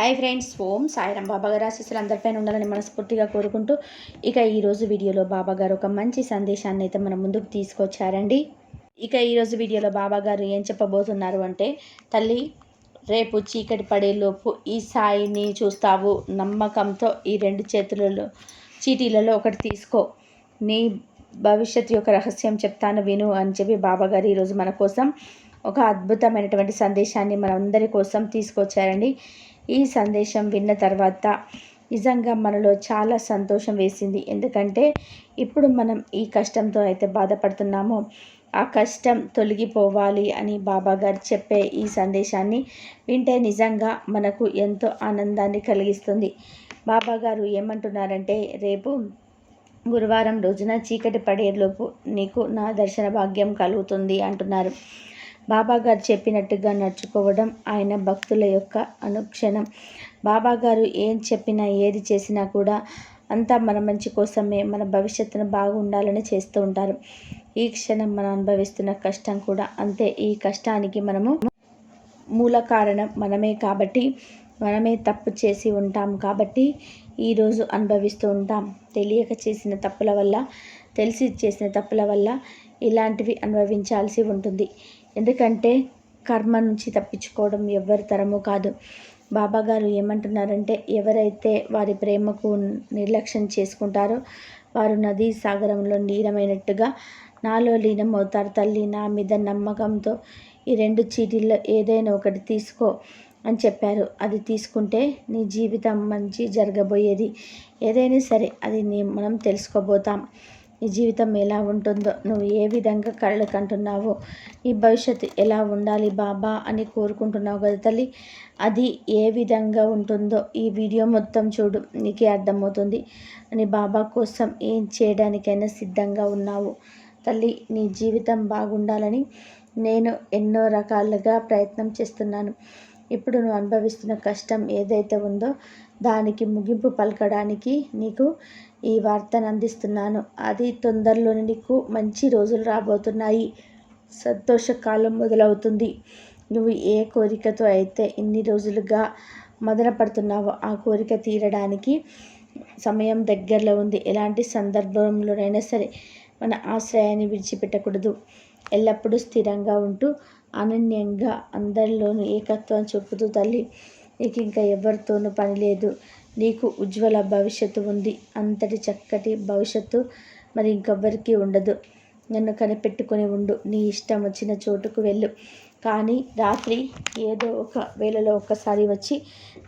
Hi friends Om Sairam Baba గారు ఆశీస్సులు అందరిపైన ఉండాలని మనస్ఫూర్తిగా కోరుకుంటూ ఇక ఈరోజు వీడియోలో బాబా గారు ఒక మంచి సందేశాన్ని అయితే మన ముందుకు తీసుకొచ్చారండి. ఇక ఈరోజు వీడియోలో బాబా గారు ఏం చెప్పబోతున్నారు అంటే తల్లి రేపు చీకటి పడేలోపు ఈ సాయిని చూస్తావు. నమ్మకంతో ఈ రెండు చేతులలో చీటీలలో ఒకటి తీసుకో. నీ భవిష్యత్తు యొక్క రహస్యం చెప్తాను విను అని చెప్పి బాబా గారు ఈరోజు మన కోసం ఒక అద్భుతమైనటువంటి సందేశాన్ని మనందరి కోసం తీసుకొచ్చారండి. ఈ సందేశం విన్న తర్వాత నిజంగా మనలో చాలా సంతోషం వేసింది. ఎందుకంటే ఇప్పుడు మనం ఈ కష్టంతో అయితే బాధపడుతున్నామో ఆ కష్టం తొలగిపోవాలి అని బాబా గారు చెప్పే ఈ సందేశాన్ని వింటే నిజంగా మనకు ఎంతో ఆనందాన్ని కలిగిస్తుంది. బాబా గారు ఏమంటున్నారంటే రేపు గురువారం రోజున చీకటి పడేలోపు నీకు నా దర్శన భాగ్యం కలుగుతుంది అంటున్నారు. బాబా గారు చెప్పినట్టుగా నడుచుకోవడం ఆయన భక్తుల యొక్క అనుక్షణం. బాబా గారు ఏం చెప్పినా ఏది చేసినా కూడా అంతా మన మంచి కోసమే మన భవిష్యత్తును బాగుండాలని చేస్తూ ఉంటారు. ఈ క్షణం మనం అనుభవిస్తున్న కష్టం కూడా అంతే. ఈ కష్టానికి మనము మూల కారణం మనమే కాబట్టి మనమే తప్పు చేసి ఉంటాం కాబట్టి ఈరోజు అనుభవిస్తూ ఉంటాం. తెలియక చేసిన తప్పుల వల్ల తెలిసి చేసిన తప్పుల వల్ల ఇలాంటివి అనుభవించాల్సి ఉంటుంది. ఎందుకంటే కర్మ నుంచి తప్పించుకోవడం ఎవరి తరము కాదు. బాబా గారు ఏమంటున్నారంటే ఎవరైతే వారి ప్రేమకు నిర్లక్ష్యం చేసుకుంటారో వారు నదీ సాగరంలో నీరమైనట్టుగా నాలో లీనం అవుతారు తల్లి నా మీద నమ్మకంతో ఈ రెండు చీటీల్లో ఏదైనా ఒకటి తీసుకో అని చెప్పారు. అది తీసుకుంటే నీ జీవితం మంచి జరగబోయేది. ఏదైనా సరే అది మనం తెలుసుకోబోతాం. నీ జీవితం ఎలా ఉంటుందో నువ్వు ఏ విధంగా కళ్ళు కంటున్నావో నీ భవిష్యత్తు ఎలా ఉండాలి బాబా అని కోరుకుంటున్నావు కదా తల్లి. అది ఏ విధంగా ఉంటుందో ఈ వీడియో మొత్తం చూడు నీకే అర్థమవుతుంది. అని బాబా కోసం ఏం చేయడానికైనా సిద్ధంగా ఉన్నావు తల్లి. నీ జీవితం బాగుండాలని నేను ఎన్నో రకాలుగా ప్రయత్నం చేస్తున్నాను. ఇప్పుడు నువ్వు అనుభవిస్తున్న కష్టం ఏదైతే ఉందో దానికి ముగింపు పలకడానికి నీకు ఈ వార్తను అందిస్తున్నాను అది తొందరలోనే నీకు మంచి రోజులు రాబోతున్నాయి. సంతోషకాలం మొదలవుతుంది. నువ్వు ఏ కోరికతో అయితే ఇన్ని రోజులుగా మొదలు పడుతున్నావో ఆ కోరిక తీరడానికి సమయం దగ్గరలో ఉంది. ఎలాంటి సందర్భంలోనైనా సరే మన ఆశ్రయాన్ని విడిచిపెట్టకూడదు. ఎల్లప్పుడూ స్థిరంగా ఉంటూ అనన్యంగా అందరిలోనూ ఏకత్వం చెప్పుతూ తల్లి నీకు ఇంకా ఎవరితోనూ పని లేదు. నీకు ఉజ్వల భవిష్యత్తు ఉంది. అంతటి చక్కటి భవిష్యత్తు మరి ఇంకెవ్వరికీ ఉండదు. నన్ను కనిపెట్టుకొని ఉండు. నీ ఇష్టం వచ్చిన చోటుకు వెళ్ళు. కానీ రాత్రి ఏదో ఒక వేళలో ఒక్కసారి వచ్చి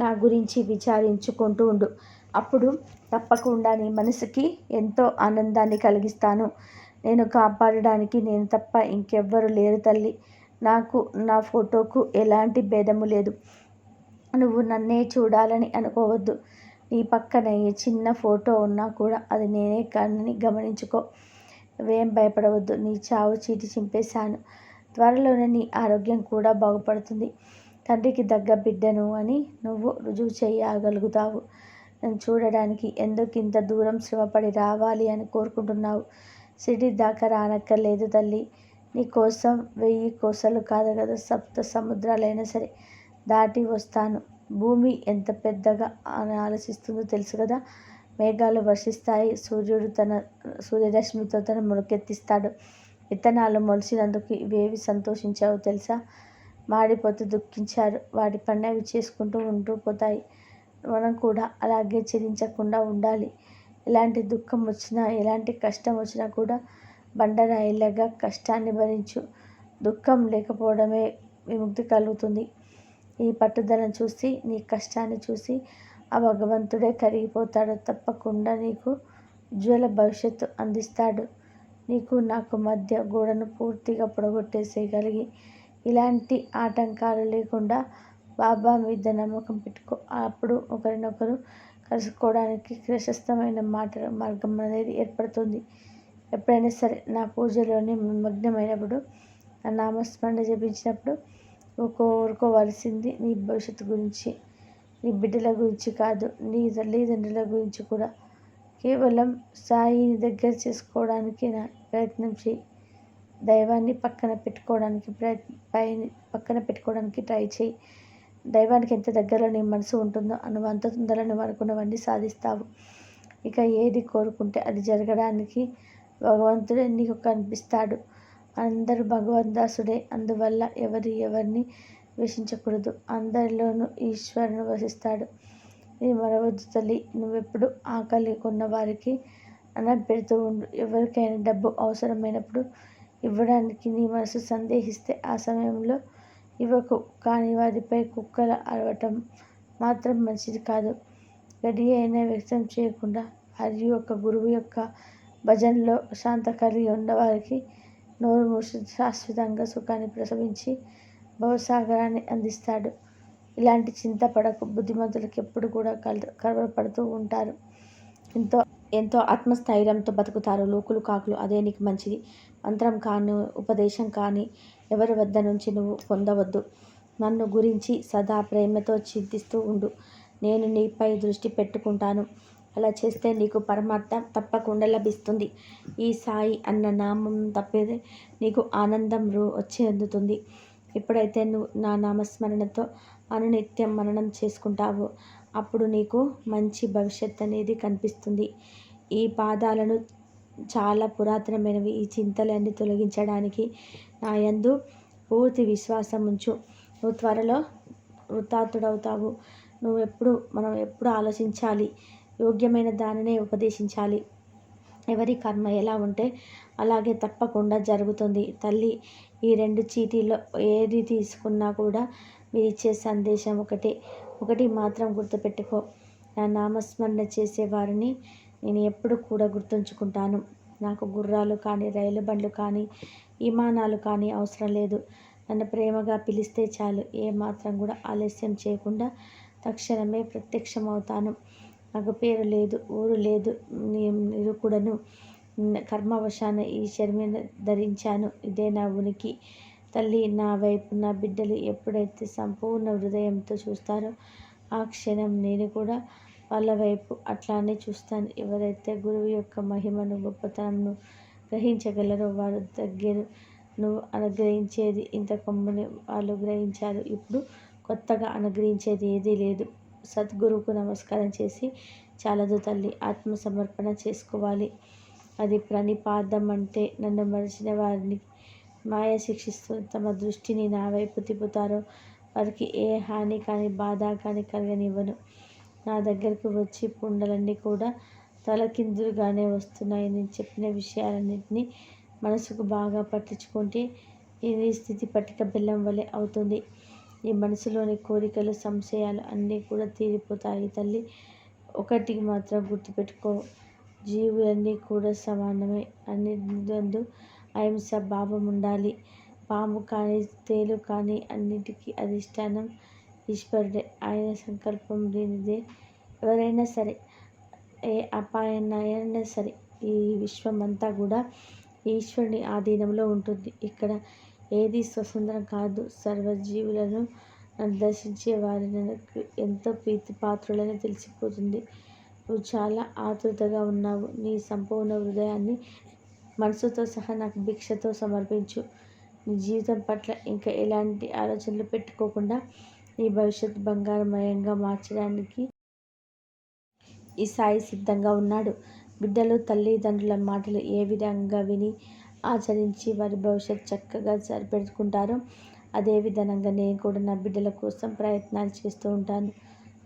నా గురించి విచారించుకుంటూ ఉండు. అప్పుడు తప్పకుండా నీ మనసుకి ఎంతో ఆనందాన్ని కలిగిస్తాను. నేను కాపాడడానికి నేను తప్ప ఇంకెవ్వరు లేరు తల్లి. నాకు నా ఫోటోకు ఎలాంటి భేదము లేదు. నువ్వు నన్నే చూడాలని అనుకోవద్దు. నీ పక్కన ఏ చిన్న ఫోటో ఉన్నా కూడా అది నేనే కానీ గమనించుకో. నువ్వేం భయపడవద్దు. నీ చావు చీటి చింపేశాను. త్వరలోనే నీ ఆరోగ్యం కూడా బాగుపడుతుంది. తండ్రికి దగ్గ బిడ్డను అని నువ్వు రుజువు చేయగలుగుతావు. నన్ను చూడడానికి ఎందుకు ఇంత దూరం శ్రమపడి రావాలి అని కోరుకుంటున్నావు? సిటీ దాకా రానక్కర్లేదు తల్లి. నీ కోసం వెయ్యి కోసలు కాదు కదా సప్త సముద్రాలైనా సరే. దాటి వస్తాను. భూమి ఎంత పెద్దగా అని ఆలోచిస్తుందో తెలుసు కదా? మేఘాలు వర్షిస్తాయి. సూర్యుడు తన సూర్యరశ్మితో తన మొలకెత్తిస్తాడు విత్తనాలు మొలిచినందుకు ఇవేవి సంతోషించావు తెలుసా? మాడిపోతూ దుఃఖించారు. వాటి పన్నవి చేసుకుంటూ ఉంటూ పోతాయి. మనం కూడా అలాగే చెల్లించకుండా ఉండాలి. ఎలాంటి దుఃఖం వచ్చినా ఎలాంటి కష్టం వచ్చినా కూడా బండరాయిలాగా కష్టాన్ని భరించు. దుఃఖం లేకపోవడమే విముక్తి కలుగుతుంది. ఈ పట్టుదలను చూసి నీ కష్టాన్ని చూసి ఆ భగవంతుడే కరిగిపోతాడు. తప్పకుండా నీకు ఉజ్వల భవిష్యత్తు అందిస్తాడు. నీకు నాకు మధ్య గోడను పూర్తిగా పొడగొట్టేసేయగలిగి ఇలాంటి ఆటంకాలు లేకుండా బాబా మీద నమ్మకం పెట్టుకో. అప్పుడు ఒకరినొకరు కలుసుకోవడానికి ప్రశస్తమైన మాట మార్గం అనేది ఏర్పడుతుంది. ఎప్పుడైనా సరే నా పూజలోని మగ్నమైనప్పుడు నా నామస్మరణ జపించినప్పుడు కోరుకోవలసింది నీ భవిష్యత్తు గురించి. నీ బిడ్డల గురించి కాదు నీ తల్లిదండ్రుల గురించి కూడా. కేవలం సాయిని దగ్గర చేసుకోవడానికి నా ప్రయత్నం చేయి దైవాన్ని పక్కన పెట్టుకోవడానికి ప్రయత్న పైన పక్కన పెట్టుకోవడానికి ట్రై చేయి దైవానికి ఎంత దగ్గరలో నీ మనసు ఉంటుందో నువ్వు అంత తొందరలో నువ్వు అనుకున్నవన్నీ సాధిస్తావు. ఇక ఏది కోరుకుంటే అది జరగడానికి భగవంతుడే నీకు కనిపిస్తాడు. అందరూ భగవద్దాసుడే అందువల్ల ఎవరి ఎవరిని ద్వేషించకూడదు. అందరిలోనూ ఈశ్వరుని వసిస్తాడు. ఇది మరవద్దు తల్లి. నువ్వెప్పుడు ఆకలి కొన్న వారికి అన్నం పెడుతూ ఉండు. ఎవరికైనా డబ్బు అవసరమైనప్పుడు ఇవ్వడానికి నీ మనసు సందేహిస్తే ఆ సమయంలో ఇవ్వకు. కానీ వారిపై కుక్కల అరవటం మాత్రం మంచిది కాదు. గడి అయినా వ్యక్తం చేయకుండా హరి యొక్క గురువు యొక్క భజనలో శాంత కలిగి ఉన్నవారికి నోరు మూసి శాశ్వతంగా సుఖాన్ని ప్రసవించి భవసాగరాన్ని అందిస్తాడు. ఇలాంటి చింతపడకు బుద్ధిమంతులకు ఎప్పుడు కూడా కల కలవరపడుతూ ఉంటారు. ఎంతో ఎంతో ఆత్మస్థైర్యంతో బతుకుతారు. లోకులు కాకులు అదే నీకు మంచిది. మంత్రం కాను ఉపదేశం కానీ ఎవరి వద్ద నుంచి నువ్వు పొందవద్దు. నన్ను గురించి సదా ప్రేమతో చింతిస్తూ ఉండు. నేను నీపై దృష్టి పెట్టుకుంటాను. అలా చేస్తే నీకు పరమార్థం తప్పకుండా లభిస్తుంది. ఈ సాయి అన్న నామం తప్పేదే నీకు ఆనందం రూ వచ్చి అందుతుంది. ఎప్పుడైతే నువ్వు నా నామస్మరణతో అనునిత్యం మననం చేసుకుంటావో అప్పుడు నీకు మంచి భవిష్యత్ అనేది కనిపిస్తుంది. ఈ పాదాలను చాలా పురాతనమైనవి. ఈ చింతలన్నీ తొలగించడానికి నా యందు పూర్తి విశ్వాసం ఉంచు. నువ్వు త్వరలో వృతాతుడవుతావు నువ్వు ఎప్పుడు మనం ఎప్పుడు ఆలోచించాలి. యోగ్యమైన దానినే ఉపదేశించాలి. ఎవరి కర్మ ఎలా ఉంటే అలాగే తప్పకుండా జరుగుతుంది. తల్లి ఈ రెండు చీటీలో ఏది తీసుకున్నా కూడా మీరు ఇచ్చే సందేశం ఒకటే. ఒకటి మాత్రం గుర్తుపెట్టుకో. నా నామస్మరణ చేసేవారిని నేను ఎప్పుడు కూడా గుర్తుంచుకుంటాను. నాకు గుర్రాలు కానీ రైలు బండ్లు కానీ విమానాలు కానీ అవసరం లేదు. నన్ను ప్రేమగా పిలిస్తే చాలు. ఏ మాత్రం కూడా ఆలస్యం చేయకుండా తక్షణమే ప్రత్యక్షమవుతాను. నాకు పేరు లేదు ఊరు లేదు నేను కర్మవశాన ఈ శరీరం ధరించాను. ఇదే నా ఉనికి. తల్లి నా వైపు నా బిడ్డలు ఎప్పుడైతే సంపూర్ణ హృదయంతో చూస్తారో ఆ క్షణం నేను కూడా వాళ్ళ వైపు అట్లానే చూస్తాను. ఎవరైతే గురువు యొక్క మహిమను గొప్పతనంను గ్రహించగలరో వారు దగ్గర నువ్వు అనుగ్రహించేది ఇంత కొమ్మని వాళ్ళు గ్రహించారు. ఇప్పుడు కొత్తగా అనుగ్రహించేది ఏదీ లేదు. సద్గురువుకు నమస్కారం చేసి చాలదు తల్లి ఆత్మ సమర్పణ చేసుకోవాలి. అది ప్రణిపాదం అంటే నన్ను మరిచిన వారిని మాయ శిక్షిస్తూ తమ దృష్టిని నా వైపు తిప్పుతారో వారికి ఏ హాని కానీ బాధ కానీ కలగనివ్వను. నా దగ్గరకు వచ్చి పుండలన్నీ కూడా తలకిందులుగానే వస్తున్నాయి. నేను చెప్పిన విషయాలన్నింటినీ మనసుకు బాగా పట్టించుకుంటే ఇది స్థితి పట్టిక బెల్లం వలె అవుతుంది. ఈ మనసులోని కోరికలు సంశయాలు అన్నీ కూడా తీరిపోతాయి తల్లి. ఒకటి మాత్రం గుర్తుపెట్టుకో జీవులన్నీ కూడా సమానమే అన్ని అహింస భావం ఉండాలి. పాము కానీ తేలు కానీ అన్నిటికీ అధిష్టానం ఈశ్వరుడే. ఆయన సంకల్పం లేనిదే ఎవరైనా సరే ఏ అపాయనైనా సరే ఈ విశ్వం అంతా కూడా ఈశ్వరుని ఆధీనంలో ఉంటుంది. ఇక్కడ ఏది స్వతంత్రం కాదు సర్వజీవులను దర్శించే వారిని ఎంతో ప్రీతి పాత్రులని తెలిసిపోతుంది. నువ్వు చాలా ఆతృతగా ఉన్నావు. నీ సంపూర్ణ హృదయాన్ని మనసుతో సహా నాకు భిక్షతో సమర్పించు. నీ జీవితం పట్ల ఇంకా ఎలాంటి ఆలోచనలు పెట్టుకోకుండా నీ భవిష్యత్ బంగారమయంగా మార్చడానికి ఈ సాయి సిద్ధంగా ఉన్నాడు. బిడ్డలు తల్లిదండ్రుల మాటలు ఏ విధంగా విని ఆచరించి వారి భవిష్యత్ చక్కగా సరిపెట్టుకుంటారో. అదే విధంగా నేను కూడా నా బిడ్డల కోసం ప్రయత్నాలు చేస్తూ ఉంటాను.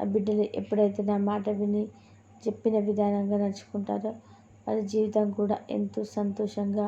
ఆ బిడ్డలు ఎప్పుడైతే నా మాట విని చెప్పిన విధానంగా నడుచుకుంటారో వారి జీవితం కూడా ఎంతో సంతోషంగా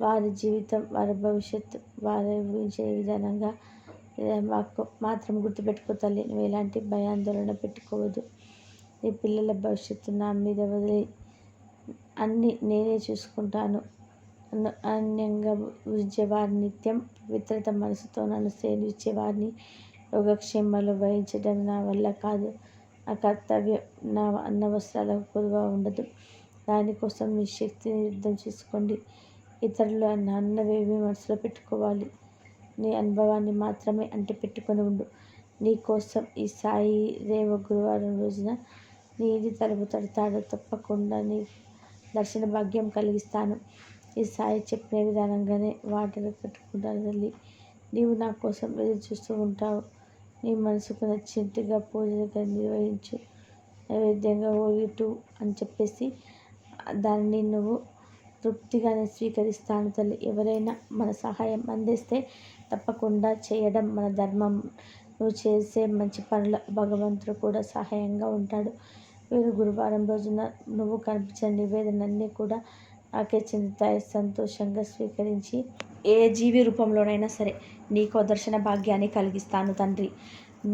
వారి జీవితం వారి భవిష్యత్తు వారి ఊహించే విధానంగా మాకు మాత్రం గుర్తుపెట్టుకో తల్లి నువ్వు ఎలాంటి భయాందోళన పెట్టుకోవద్దు. నీ పిల్లల భవిష్యత్తు నా మీద వదిలి అన్నీ నేనే చూసుకుంటాను. అన్యంగా వారి నిత్యం పవిత్రత మనసుతో నన్ను సేవించేవారిని యోగక్షేమాలు వహించడం నా వల్ల కాదు. నా కర్తవ్యం నా అన్న వస్త్రాలకు కొదువ ఉండదు. దానికోసం మీ శక్తిని యుద్ధం చేసుకోండి. ఇతరులు నా అన్నవేమి మనసులో పెట్టుకోవాలి. నీ అనుభవాన్ని మాత్రమే అంటే పెట్టుకొని ఉండు. నీ కోసం ఈ సాయి రేవ గురువారం రోజున నీది తలుపు తడతాడు. తప్పకుండా నీ దర్శన భాగ్యం కలిగిస్తాను. ఈ సాయి చెప్పిన విధానంగానే వాటిని కట్టుకుంటాను తల్లి. నీవు నా కోసం ఎదురు చూస్తూ ఉంటావు. నీ మనసుకు నచ్చినట్టుగా పూజగా నిర్వహించు. నైవేద్యంగా ఓ అని చెప్పేసి దానిని నువ్వు తృప్తిగానే స్వీకరిస్తాను తల్లి. ఎవరైనా మన సహాయం అందిస్తే తప్పకుండా చేయడం మన ధర్మం. నువ్వు చేసే మంచి పనుల భగవంతుడు కూడా సహాయంగా ఉంటాడు. వీరు గురువారం రోజున నువ్వు కనిపించిన నివేదనన్నీ కూడా ఆకే చెందుతాయి సంతోషంగా స్వీకరించి ఏ జీవి రూపంలోనైనా సరే నీకు దర్శన భాగ్యాన్ని కలిగిస్తాను తండ్రి.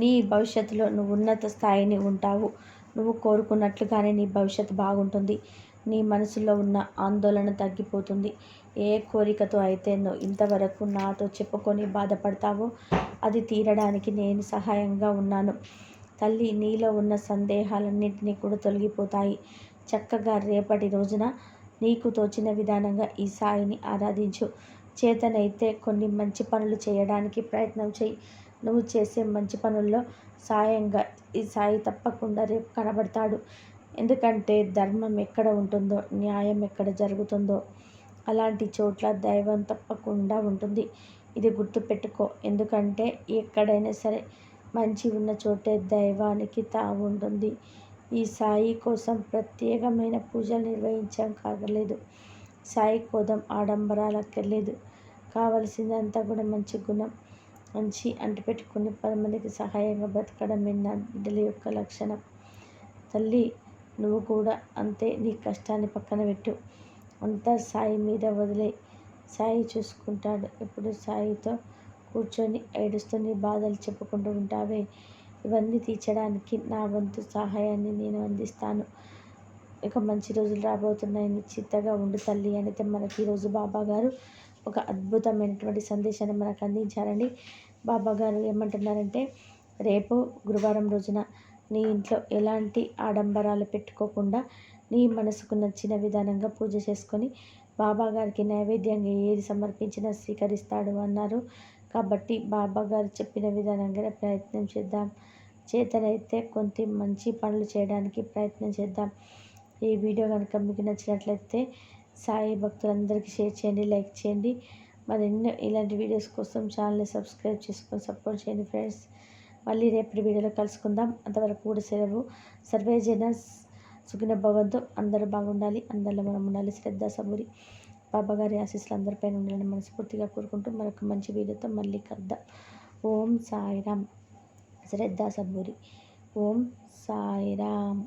నీ భవిష్యత్తులో నువ్వు ఉన్నత స్థాయిని ఉంటావు. నువ్వు కోరుకున్నట్లుగానే నీ భవిష్యత్తు బాగుంటుంది. నీ మనసులో ఉన్న ఆందోళన తగ్గిపోతుంది. ఏ కోరికతో అయితే నువ్వు ఇంతవరకు నాతో చెప్పుకొని బాధపడతావో అది తీరడానికి నేను సహాయంగా ఉన్నాను. తల్లి నీలో ఉన్న సందేహాలన్నింటినీ కూడా తొలగిపోతాయి. చక్కగా రేపటి రోజున నీకు తోచిన విధానంగా ఈ సాయిని ఆరాధించు. చేతనైతే కొన్ని మంచి పనులు చేయడానికి ప్రయత్నం చేయి నువ్వు చేసే మంచి పనుల్లో సాయంగా ఈ సాయి తప్పకుండా రేపు కనబడతాడు. ఎందుకంటే ధర్మం ఎక్కడ ఉంటుందో న్యాయం ఎక్కడ జరుగుతుందో అలాంటి చోట్ల దైవం తప్పకుండా ఉంటుంది. ఇది గుర్తుపెట్టుకో. ఎందుకంటే ఎక్కడైనా సరే మంచి ఉన్న చోటే దైవానికి తావు ఉంటుంది. ఈ సాయి కోసం ప్రత్యేకమైన పూజలు నిర్వహించాం కాగలేదు సాయి కోదం ఆడంబరాలక్కర్లేదు. కావలసిందంతా కూడా మంచి గుణం. మంచి అంటిపెట్టుకుని పది మందికి సహాయంగా బ్రతకడమే నా బిడ్డల యొక్క లక్షణం. తల్లి నువ్వు కూడా అంతే నీ కష్టాన్ని పక్కన పెట్టు. అంతా సాయి మీద వదిలే. సాయి చూసుకుంటాడు. ఇప్పుడు సాయితో కూర్చొని ఏడుస్తూ నీ బాధలు చెప్పుకుంటూ ఉంటావే? ఇవన్నీ తీర్చడానికి నా వంతు సహాయాన్ని నేను అందిస్తాను. ఇక మంచి రోజులు రాబోతున్నాయి. నిశ్చితగా ఉండు తల్లి అయితే మనకి ఈరోజు బాబా గారు ఒక అద్భుతమైనటువంటి సందేశాన్ని మనకు అందించారండి. బాబా గారు ఏమంటున్నారంటే రేపు గురువారం రోజున నీ ఇంట్లో ఎలాంటి ఆడంబరాలు పెట్టుకోకుండా నీ మనసుకు నచ్చిన విధానంగా పూజ చేసుకొని బాబా గారికి నైవేద్యంగా ఏది సమర్పించినా స్వీకరిస్తాడు అన్నారు. కాబట్టి బాబా గారు చెప్పిన విధానంగానే ప్రయత్నం చేద్దాం. చేతనైతే కొంత మంచి పనులు చేయడానికి ప్రయత్నం చేద్దాం. ఈ వీడియో కనుక మీకు నచ్చినట్లయితే సాయి భక్తులందరికీ షేర్ చేయండి లైక్ చేయండి. మరెన్నో ఇలాంటి వీడియోస్ కోసం ఛానల్ని సబ్స్క్రైబ్ చేసుకొని సపోర్ట్ చేయండి ఫ్రెండ్స్. మళ్ళీ రేపటి వీడియోలో కలుసుకుందాం. అంతవరకు కూడా సెలవు. సర్వేజన సుఖిన భవంతో. అందరూ బాగుండాలి. అందరిలో మనం ఉండాలి. శ్రద్ధ సబూరి. బాబాగారి ఆశీస్సులు అందరిపైన ఉండాలని మనస్ఫూర్తిగా కోరుకుంటూ మరొక మంచి వీడియోతో మళ్ళీ కలుద్దాం. ఓం సాయిరామ్. శ్రద్ధా సబ్బూరి ఓం సాయిరామ్.